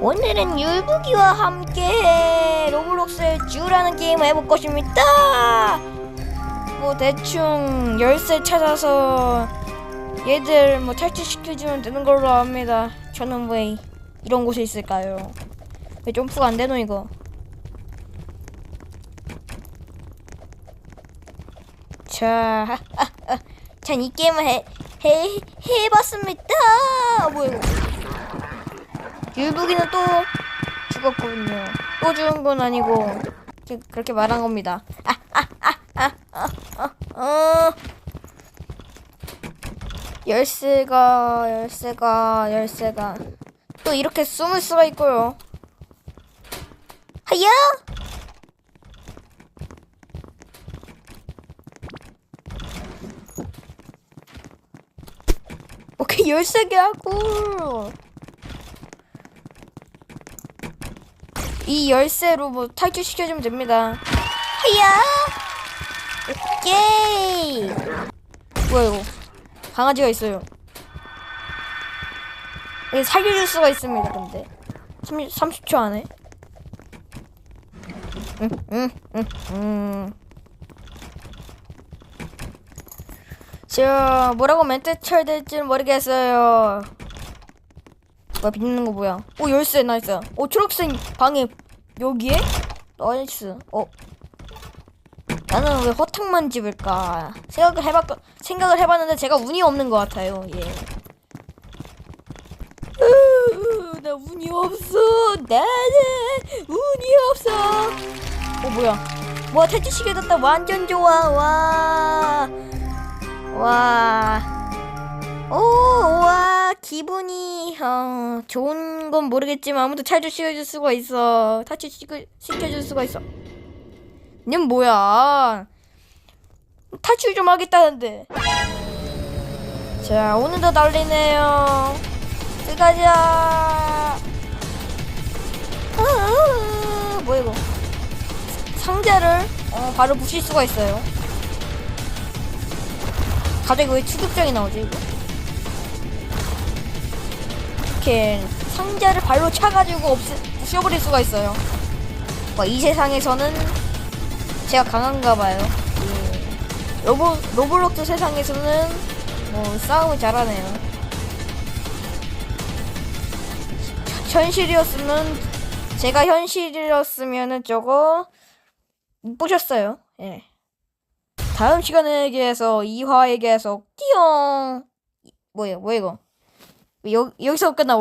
오늘은 율무기와 함께 로블록스의 쥬라는 게임을 해볼 것입니다. 뭐 대충 열쇠 찾아서 얘들 뭐 탈출시켜주면 되는 걸로 압니다. 저는 왜 이런 곳에 있을까요? 왜 점프가 안 되노 이거? 자, 전 이 게임을 해, 해, 해봤습니다. 어, 뭐야 이거? 율무기는 또 죽었거든요. 또 죽은 건 아니고 그렇게, 말한 겁니다. 아, 아, 아. 열쇠가 열쇠가 열쇠가 또 이렇게 숨을 수가 있고요. 하야! 오케이 열세 개 하고 이 열쇠로 뭐 탈출시켜주면 됩니다. 하야! 오케이! 뭐야, 이거? 강아지가 있어요. 이거 살려줄 수가 있습니다, 근데. 30, 30초 안에. 응, 응, 응, 응. 저, 뭐라고 멘트 쳐야 될지는 모르겠어요. 뭐야 빛나는 거 뭐야? 오 열쇠 나이스. 오 초록색 방에 여기에 나이스. 어 나는 왜 허탕만 집을까? 생각을 해봤 생각을 해봤는데 제가 운이 없는 것 같아요. 예. 으, 나 운이 없어. 나는 운이 없어. 어 뭐야? 와 탈출시계 됐다. 완전 좋아. 와. 와. 오, 와, 기분이, 어, 좋은 건 모르겠지만 아무도 탈출 시켜줄 수가 있어. 탈출 시켜, 시켜줄 수가 있어. 님 뭐야? 탈출 좀 하겠다는데. 자, 오늘도 날리네요. 들어가자. 아, 뭐야 이거? 상자를 어, 바로 부실 수가 있어요. 갑자기 왜 추격장이 나오지 이거? 이렇게 상자를 발로 차가지고 없애, 부셔버릴 수가 있어요. 뭐, 이 세상에서는 제가 강한가 봐요. 예. 로보, 로블록스 세상에서는 뭐 싸움을 잘하네요. 현실이었으면 제가 현실이었으면은 저거 못 보셨어요. 예. 다음 시간에 얘기해서 2화에 얘기해서 띠용 뭐야 뭐야 이거 여, 여기서 끝나